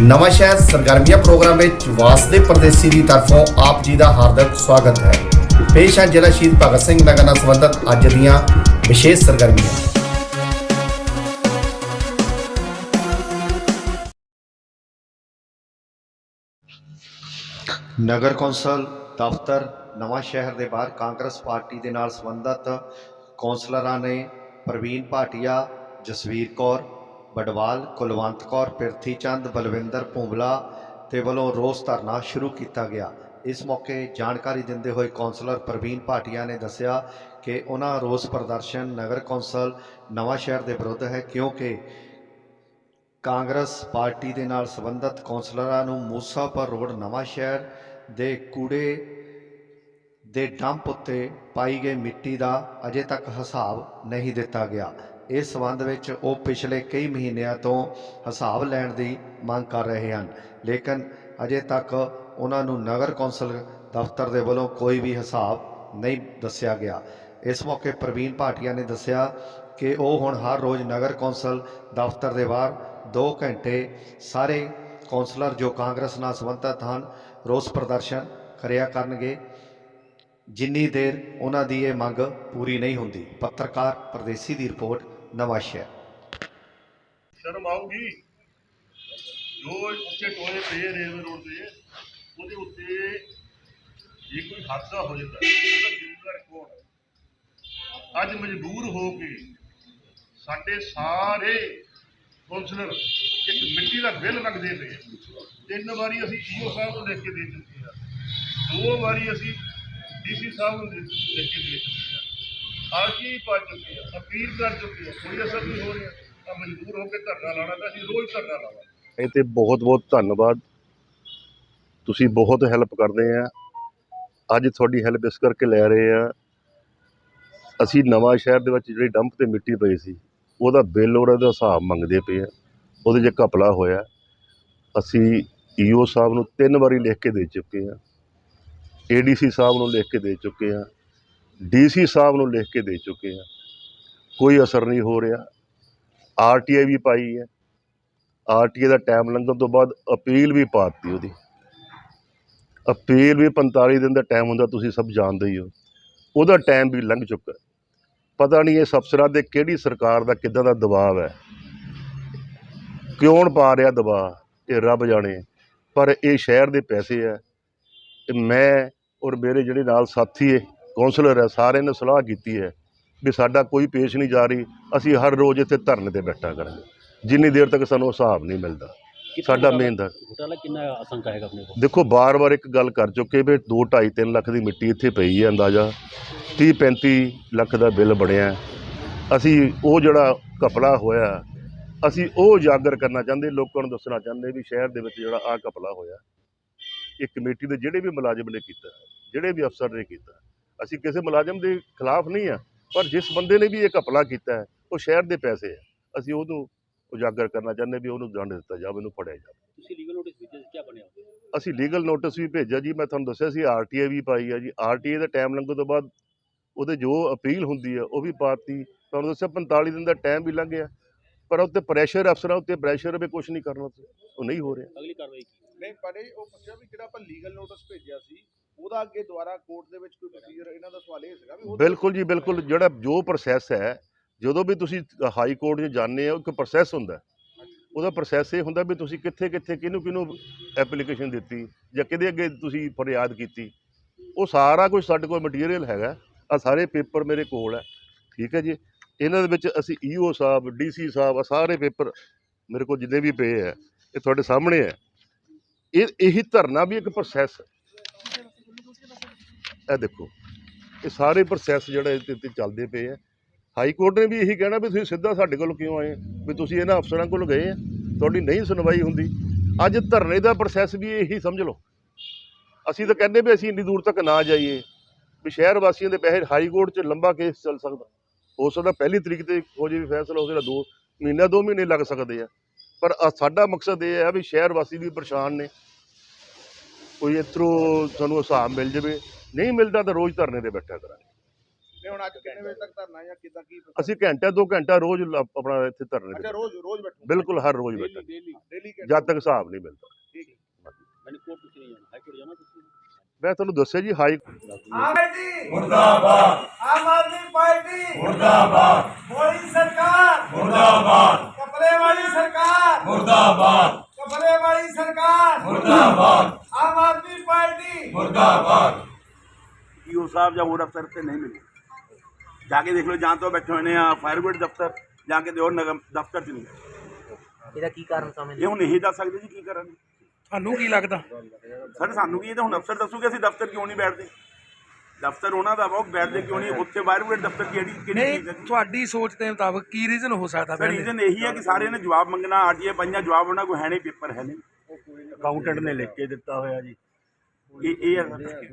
ਨਵਾਂ ਸ਼ਹਿਰ ਸਰਗਰਮੀਆਂ ਪ੍ਰੋਗਰਾਮ ਵਿੱਚ ਵਾਸਦੇ ਪਰਦੇਸੀ ਦੀ ਤਰਫੋਂ ਆਪ ਜੀ ਦਾ ਹਾਰਦਿਕ ਸਵਾਗਤ ਹੈ। ਪੇਸ਼ ਹੈ ਜ਼ਿਲ੍ਹਾ ਸ਼ਹੀਦ ਭਗਤ ਸਿੰਘ ਨਗਰ ਨਾਲ ਸੰਬੰਧਿਤ ਅੱਜ ਦੀਆਂ ਵਿਸ਼ੇਸ਼ ਸਰਗਰਮੀਆਂ। ਨਗਰ ਕੌਂਸਲ, ਦਫ਼ਤਰ, ਨਵਾਂ ਸ਼ਹਿਰ ਦੇ ਬਾਹਰ ਕਾਂਗਰਸ ਪਾਰਟੀ ਦੇ ਨਾਲ ਸੰਬੰਧਿਤ ਕੌਂਸਲਰਾਂ ਨੇ ਪ੍ਰਵੀਨ ਭਾਟੀਆ, ਜਸਵੀਰ ਕੌਰ ਬਡਵਾਲ ਕੁਲਵੰਤ ਕੌਰ, ਪਿਰਥੀ ਚੰਦ, ਬਲਵਿੰਦਰ ਭੁੰਬਲਾ ਤੇ ਵੱਲੋਂ ਰੋਸ ਧਰਨਾ ਸ਼ੁਰੂ ਕੀਤਾ ਗਿਆ। ਇਸ ਮੌਕੇ ਜਾਣਕਾਰੀ ਦਿੰਦੇ ਹੋਏ ਕੌਂਸਲਰ ਪ੍ਰਵੀਨ ਭਾਟੀਆ ਨੇ ਦੱਸਿਆ ਕਿ ਉਹਨਾਂ ਰੋਸ ਪ੍ਰਦਰਸ਼ਨ ਨਗਰ ਕੌਂਸਲ ਨਵਾਂ ਸ਼ਹਿਰ ਦੇ ਵਿਰੁੱਧ ਹੈ ਕਿਉਂਕਿ ਕਾਂਗਰਸ ਪਾਰਟੀ ਦੇ ਨਾਲ ਸੰਬੰਧਿਤ ਕੌਂਸਲਰਾਂ ਨੂੰ ਮੂਸਾਪੁਰ ਰੋਡ ਨਵਾਂ ਸ਼ਹਿਰ ਦੇ ਕੂੜੇ ਦੇ ਡੰਪ ਉੱਤੇ ਪਾਈ ਗਈ ਮਿੱਟੀ ਦਾ ਅਜੇ ਤੱਕ ਹਿਸਾਬ ਨਹੀਂ ਦਿੱਤਾ ਗਿਆ। ਇਸ ਸਬੰਧ ਵਿੱਚ ਉਹ ਪਿਛਲੇ ਕਈ ਮਹੀਨਿਆਂ ਤੋਂ ਹਿਸਾਬ ਲੈਣ ਦੀ ਮੰਗ ਕਰ ਰਹੇ ਹਨ। ਲੇਕਿਨ ਅਜੇ ਤੱਕ ਉਹਨਾਂ ਨੂੰ ਨਗਰ ਕੌਂਸਲ ਦਫ਼ਤਰ ਦੇ ਵੱਲੋਂ ਕੋਈ ਵੀ ਹਿਸਾਬ ਨਹੀਂ ਦੱਸਿਆ ਗਿਆ। ਇਸ ਮੌਕੇ ਪ੍ਰਵੀਨ ਭਾਟੀਆ ਨੇ ਦੱਸਿਆ ਕਿ ਉਹ ਹੁਣ ਹਰ ਰੋਜ਼ ਨਗਰ ਕੌਂਸਲ ਦਫ਼ਤਰ ਦੇ ਬਾਹਰ 2 ਘੰਟੇ ਸਾਰੇ ਕੌਂਸਲਰ ਜੋ ਕਾਂਗਰਸ ਨਾਲ ਸੰਬੰਧਿਤ ਹਨ, ਰੋਸ ਪ੍ਰਦਰਸ਼ਨ ਕਰਿਆ ਕਰਨਗੇ। ਜਿੰਨੀ ਦੇਰ ਉਹਨਾਂ ਦੀ ਇਹ ਮੰਗ ਪੂਰੀ ਨਹੀਂ ਹੁੰਦੀ, ਪੱਤਰਕਾਰ ਪਰਦੇਸੀ ਦੀ ਰਿਪੋਰਟ ਨਵਾਂ ਸ਼ਹਿਰ ਸ਼ਰਮ ਆਊਗੀ? ਜੋ ਉੱਚੇ ਟੋਏ ਪਏ ਰੇਲਵੇ ਰੋਡ ਤੇ, ਉਹਦੇ ਉੱਤੇ ਜੇ ਕੋਈ ਹਾਦਸਾ ਹੋ ਜਾਂਦਾ, ਉਹਦਾ ਜ਼ਿੰਮੇਵਾਰ ਕੌਣ ਅੱਜ ਮਜਬੂਰ ਹੋ ਕੇ ਸਾਡੇ ਸਾਰੇ ਕੌਂਸਲਰ ਇੱਕ ਮਿੱਟੀ ਦਾ ਬਿੱਲ ਮੰਗਦੇ ਪਏ ਤਿੰਨ ਵਾਰੀ ਅਸੀਂ ਈਓ ਸਾਹਿਬ ਨੂੰ ਲਿਖ ਕੇ ਦੇ ਚੁੱਕੇ ਆ। ਦੋ ਵਾਰੀ ਅਸੀਂ ਡੀਸੀ ਸਾਹਿਬ ਨੂੰ ਦੇ- ਲਿਖ ਕੇ ਦੇ ਚੁੱਕੇ ਆਰਜੀ ਪਾ ਚੁੱਕੇ ਆ ਅਪੀਲ ਕਰ ਚੁੱਕੇ ਆ, ਕੋਈ ਅਸਰ ਨਹੀਂ ਹੋ ਰਿਹਾ। ਤਾਂ ਮਜਬੂਰ ਹੋ ਕੇ ਧਰਨਾ ਲਾਣਾ ਤਾਂ ਅਸੀਂ ਰੋਜ਼ ਧਰਨਾ ਲਾਵਾਂਗੇ। ਇਹ ਤੇ ਬਹੁਤ ਬਹੁਤ ਧੰਨਵਾਦ। ਤੁਸੀਂ ਬਹੁਤ ਹੈਲਪ ਕਰਦੇ ਆ। ਅੱਜ ਤੁਹਾਡੀ ਹੈਲਪ ਇਸ ਕਰਕੇ ਲੈ ਰਹੇ ਆ। ਅਸੀਂ ਨਵਾਂ ਸ਼ਹਿਰ ਦੇ ਵਿੱਚ ਜਿਹੜੀ ਡੰਪ ਤੇ ਮਿੱਟੀ ਪਈ ਸੀ, ਉਹਦਾ ਬਿੱਲ ਔਰ ਉਹਦਾ ਹਿਸਾਬ ਮੰਗਦੇ ਪਏ ਆ। ਉਹਦੇ 'ਚ ਘਪਲਾ ਹੋਇਆ। ਅਸੀਂ ਈਓ ਸਾਹਿਬ ਨੂੰ ਤਿੰਨ ਵਾਰੀ ਲਿਖ ਕੇ ਦੇ ਚੁੱਕੇ ਆ। ਏਡੀਸੀ ਸਾਹਿਬ ਨੂੰ ਲਿਖ ਕੇ ਦੇ ਚੁੱਕੇ ਆ। ਡੀਸੀ ਸਾਹਿਬ ਨੂੰ ਲਿਖ ਕੇ ਦੇ ਚੁੱਕੇ ਆ। ਕੋਈ ਅਸਰ ਨਹੀਂ ਹੋ ਰਿਹਾ। ਆਰਟੀਆਈ ਵੀ ਪਾਈ ਹੈ। ਆਰਟੀਏ ਦਾ ਟਾਈਮ ਲੰਘਣ ਤੋਂ ਬਾਅਦ ਅਪੀਲ ਵੀ ਪਾਤੀ ਉਹਦੀ। ਅਪੀਲ ਵੀ 45 ਦਿਨ ਦਾ ਟਾਈਮ ਹੁੰਦਾ, ਤੁਸੀਂ ਸਭ ਜਾਣਦੇ ਹੀ ਹੋ। ਉਹਦਾ ਟਾਈਮ ਵੀ ਲੰਘ ਚੁੱਕਾ। ਪਤਾ ਨਹੀਂ ਇਸ ਅਫਸਰਾਂ ਦੇ ਕਿਹੜੀ ਸਰਕਾਰ ਦਾ ਕਿੱਦਾਂ ਦਾ ਦਬਾਅ ਹੈ। ਕਿਉਂ ਪਾ ਰਿਹਾ ਦਬਾਅ? ਇਹ ਰੱਬ ਜਾਣੇ। ਪਰ ਇਹ ਸ਼ਹਿਰ ਦੇ ਪੈਸੇ ਆ। ਤੇ ਮੈਂ ਔਰ ਮੇਰੇ ਜਿਹੜੇ ਨਾਲ ਸਾਥੀ ਏ ਕੌਂਸਲਰ ਹੈ ਸਾਰਿਆਂ ਨੇ ਸਲਾਹ ਕੀਤੀ ਹੈ ਵੀ ਸਾਡਾ ਕੋਈ ਪੇਸ਼ ਨਹੀਂ ਜਾ ਰਹੀ ਅਸੀਂ ਹਰ ਰੋਜ਼ ਇੱਥੇ ਧਰਨੇ ਤੇ ਬੈਠਾ ਕਰਾਂਗੇ। ਜਿੰਨੀ ਦੇਰ ਤੱਕ ਸਾਨੂੰ ਹਿਸਾਬ ਨਹੀਂ ਮਿਲਦਾ ਸਾਡਾ ਮੇਨ ਦਾ ਘੋਟਾਲਾ ਕਿੰਨਾ ਆਸ਼ੰਕਾ ਹੈਗਾ ਆਪਣੇ ਕੋਲ? ਦੇਖੋ ਬਾਰ-ਬਾਰ ਇੱਕ ਗੱਲ ਕਰ ਚੁੱਕੇ ਵੀ 2 2.5 3 ਲੱਖ ਦੀ ਮਿੱਟੀ ਇੱਥੇ ਪਈ ਹੈ ਅੰਦਾਜ਼ਾ। 30 35 ਲੱਖ ਦਾ ਬਿੱਲ ਬਣਿਆ ਅਸੀਂ ਉਹ ਜਿਹੜਾ ਘਪਲਾ ਹੋਇਆ ਅਸੀਂ ਉਹ ਉਜਾਗਰ ਕਰਨਾ ਚਾਹੁੰਦੇ ਲੋਕਾਂ ਨੂੰ ਦੱਸਣਾ ਚਾਹੁੰਦੇ ਵੀ ਸ਼ਹਿਰ ਦੇ ਵਿੱਚ ਜਿਹੜਾ ਆ ਘਪਲਾ ਹੋਇਆ ਇਹ ਕਮੇਟੀ ਦੇ ਜਿਹੜੇ ਵੀ ਮੁਲਾਜ਼ਮ ਨੇ ਕੀਤਾ ਜਿਹੜੇ ਵੀ ਅਫਸਰ ਨੇ ਕੀਤਾ। ਅਸੀਂ ਕਿਸੇ ਮੁਲਾਜ਼ਮ ਦੇ ਖਿਲਾਫ ਨਹੀਂ ਆ ਪਰ ਜਿਸ ਬੰਦੇ ਨੇ ਵੀ ਇਹ ਘਪਲਾ ਕੀਤਾ ਹੈ ਉਹ ਸ਼ਹਿਰ ਦੇ ਪੈਸੇ ਆ। ਅਸੀਂ ਉਹਨੂੰ ਉਜਾਗਰ ਕਰਨਾ ਚਾਹੁੰਦੇ ਵੀ ਉਹਨੂੰ ਦੰਡ ਦਿੱਤਾ ਜਾਵੇ ਉਹਨੂੰ ਫੜਿਆ ਜਾਵੇ। ਤੁਸੀਂ ਲੀਗਲ ਨੋਟਿਸ ਭੇਜਿਆ ਸੀ ਕੀ ਬਣਿਆ? ਅਸੀਂ ਲੀਗਲ ਨੋਟਿਸ ਵੀ ਭੇਜਿਆ ਜੀ ਮੈਂ ਤੁਹਾਨੂੰ ਦੱਸਿਆ ਸੀ ਆਰਟੀਏ ਵੀ ਪਾਈ ਹੈ ਜੀ। ਆਰਟੀਏ ਦਾ ਟਾਈਮ ਲੰਘਣ ਤੋਂ ਬਾਅਦ ਉਹਦੇ ਜੋ ਅਪੀਲ ਹੁੰਦੀ ਹੈ ਉਹ ਵੀ ਪਾਤੀ। ਤੁਹਾਨੂੰ ਦੱਸਿਆ 45 ਦਿਨ ਦਾ ਟਾਈਮ ਵੀ ਲੰਘ ਗਿਆ ਪਰ ਉੱਤੇ ਪ੍ਰੈਸ਼ਰ ਅਫਸਰਾਂ ਉੱਤੇ ਪ੍ਰੈਸ਼ਰ ਵੀ ਕੁਝ ਨਹੀਂ ਕਰਨਾ ਉਹ ਨਹੀਂ ਹੋ ਰਿਹਾ। ਅਗਲੀ ਕਾਰਵਾਈ ਕੀ? ਨਹੀਂ ਪਰ ਇਹ ਉਹ ਪੁੱਛਿਆ ਵੀ ਜਿਹੜਾ ਆਪਾਂ ਲੀਗਲ ਨੋਟਿਸ ਭੇਜਿਆ ਸੀ ਉਹਦਾ ਅੱਗੇ ਦੁਬਾਰਾ ਕੋਰਟ ਦੇ ਵਿੱਚ ਕੋਈ ਪ੍ਰੋਸੀਜਰ ਇਹਨਾਂ ਦਾ ਸਵਾਲ ਇਹ ਸੀਗਾ ਵੀ ਉਹ ਬਿਲਕੁਲ ਜੀ, ਬਿਲਕੁਲ। ਜਿਹੜਾ ਜੋ ਪ੍ਰੋਸੈਸ ਹੈ, ਜਦੋਂ ਵੀ ਤੁਸੀਂ ਹਾਈ ਕੋਰਟ 'ਚ ਜਾਂਦੇ ਹੋ, ਇੱਕ ਪ੍ਰੋਸੈਸ ਹੁੰਦਾ ਉਹਦਾ ਪ੍ਰੋਸੈਸ ਇਹ ਹੁੰਦਾ ਵੀ ਤੁਸੀਂ ਕਿੱਥੇ ਕਿੱਥੇ, ਕਿਹਨੂੰ ਕਿਹਨੂੰ ਐਪਲੀਕੇਸ਼ਨ ਦਿੱਤੀ ਜਾਂ ਕਿਹਦੇ ਅੱਗੇ ਤੁਸੀਂ ਫਰਿਆਦ ਕੀਤੀ। ਉਹ ਸਾਰਾ ਕੁਝ ਸਾਡੇ ਕੋਲ ਮਟੀਰੀਅਲ ਹੈਗਾ। ਆ ਸਾਰੇ ਪੇਪਰ ਮੇਰੇ ਕੋਲ ਹੈ। ਠੀਕ ਹੈ ਜੀ? ਇਹਨਾਂ ਦੇ ਵਿੱਚ ਅਸੀਂ ਈਓ ਸਾਹਿਬ ਡੀਸੀ ਸਾਹਿਬ, ਆਹ ਸਾਰੇ ਪੇਪਰ ਮੇਰੇ ਕੋਲ ਜਿੰਨੇ ਵੀ ਪਏ ਹੈ, ਇਹ ਤੁਹਾਡੇ ਸਾਹਮਣੇ ਹੈ। ਇਹ, ਇਹੀ ਧਰਨਾ ਵੀ ਇੱਕ ਪ੍ਰੋਸੈਸ ਹੈ। ਇਹ ਦੇਖੋ, ਇਹ ਸਾਰੇ ਪ੍ਰੋਸੈਸ ਜਿਹੜਾ ਇਹਦੇ ਤੇ ਚੱਲਦੇ ਪਏ ਆ। ਹਾਈ ਕੋਰਟ ਨੇ ਵੀ ਇਹੀ ਕਹਿਣਾ ਵੀ ਤੁਸੀਂ ਸਿੱਧਾ ਸਾਡੇ ਕੋਲ ਕਿਉਂ ਆਏ ਵੀ ਤੁਸੀਂ ਇਹਨਾਂ ਅਫਸਰਾਂ ਕੋਲ ਗਏ ਆ, ਤੁਹਾਡੀ ਨਹੀਂ ਸੁਣਵਾਈ ਹੁੰਦੀ। ਅੱਜ ਧਰਨੇ ਦਾ ਪ੍ਰੋਸੈਸ ਵੀ ਇਹੀ ਸਮਝ ਲਓ। ਅਸੀਂ ਤਾਂ ਕਹਿੰਦੇ ਵੀ ਅਸੀਂ ਇੰਨੀ ਦੂਰ ਤੱਕ ਨਾ ਜਾਈਏ। ਵੀ ਸ਼ਹਿਰ ਵਾਸੀਆਂ ਦੇ ਪੈਸੇ ਹਾਈ ਕੋਰਟ 'ਚ ਲੰਬਾ ਕੇਸ ਚੱਲ ਸਕਦਾ। ਹੋ ਸਕਦਾ ਪਹਿਲੀ ਤਰੀਕ ਤੇ ਹੋ ਜੇ ਵੀ ਫੈਸਲਾ ਹੋ ਸਕਦਾ ਦੋ ਮਹੀਨਾ, ਦੋ ਮਹੀਨੇ ਲੱਗ ਸਕਦੇ ਆ। ਪਰ ਸਾਡਾ ਮਕਸਦ ਇਹ ਹੈ ਵੀ ਸ਼ਹਿਰ ਵਾਸੀ ਵੀ ਪਰੇਸ਼ਾਨ ਨੇ। ਕੋਈ ਇਤਰੋ ਸਾਨੂੰ ਹਿਸਾਬ ਮਿਲ ਜਵੇ ਨਹੀਂ ਮਿਲਦਾ ਤਾਂ ਰੋਜ਼ ਧਰਨੇ ਤੇ ਬੈਠਿਆ ਕਰਾਂਗੇ। ਅਸੀਂ ਘੰਟਾ ਦੋ ਘੰਟਾ ਰੋਜ਼ ਆਪਣਾ ਇੱਥੇ ਧਰਨੇ ਅੱਛਾ ਬਿਲਕੁਲ ਹਰ ਰੋਜ਼ ਬੈਠਾਂਗੇ। ਜਦ ਤੱਕ ਹਿਸਾਬ ਨਹੀਂ ਮਿਲਦਾ। ਮੈਂ ਤੁਹਾਨੂੰ ਦੱਸਿਆ ਜੀ ਹਾਈ ਮੁਰਦਾਬਾਦ। ਆਮ ਆਦਮੀ ਪਾਰਟੀ। ਮੁਰਦਾਬਾਦ। ਮੋਦੀ ਸਰਕਾਰ। ਮੁਰਦਾਬਾਦ। ਕਪੜੇ ਵਾਲੀ ਸਰਕਾਰ। ਮੁਰਦਾਬਾਦ। ਈਓ ਸਾਹਿਬ ਜਾਂ ਹੋਰ ਅਫਸਰ ਤੇ ਨਹੀਂ ਮਿਲੇ ਜਾ ਕੇ ਦੇਖ ਲਓ ਜਾਂ ਤੋਂ ਬੈਠੇ ਹੋਏ ਨੇ ਆ ਫਾਇਰ ਬ੍ਰਿਗੇਡ ਦਫ਼ਤਰ ਜਾ ਕੇ ਤੇ ਹੋਰ ਨਗਮ ਦਫ਼ਤਰ ਚ ਨਹੀਂ। ਇਹਦਾ ਕੀ ਕਾਰਨ ਸਮਝਦੇ ਇਹ ਹੁਣ ਇਹੀ ਦੱਸ ਸਕਦੇ ਜੀ ਕੀ ਕਰਨ? ਤੁਹਾਨੂੰ ਕੀ ਲੱਗਦਾ? ਸਰ ਸਾਨੂੰ ਕੀ ਇਹ ਤਾਂ ਹੁਣ ਅਫਸਰ ਦੱਸੂਗੇ ਅਸੀਂ ਦਫ਼ਤਰ ਕਿਉਂ ਨਹੀਂ ਬੈਠਦੇ? ਦਫ਼ਤਰ ਉਹਨਾਂ ਦਾ ਵਾ, ਉਹ ਬੈਠਦੇ ਕਿਉਂ ਨਹੀਂ? ਉੱਥੇ ਫਾਇਰ ਬ੍ਰਿਗੇਡ ਦਫ਼ਤਰ ਕਿਹੜੀ ਕਿਹੜੀ? ਤੁਹਾਡੀ ਸੋਚ ਦੇ ਮੁਤਾਬਕ ਕੀ ਰੀਜ਼ਨ ਹੋ ਸਕਦਾ ਸਰ ਰੀਜ਼ਨ ਇਹੀ ਹੈ ਕਿ ਸਾਰਿਆਂ ਨੇ ਜਵਾਬ ਮੰਗਣਾ ਆਰਟੀਏ ਪੰਜਾਂ ਜਵਾਬ ਉਹਨਾਂ ਕੋਈ ਹੈ ਨਹੀਂ ਪੇਪਰ ਹੈ ਨਹੀਂ। ਅਕਾਊਂਟੈਂਟ ਨੇ ਲਿਖ ਕੇ ਦਿੱਤਾ ਹੋਇਆ ਜੀ। ਇਹ ਇਹ ਹੈ। ਸਰ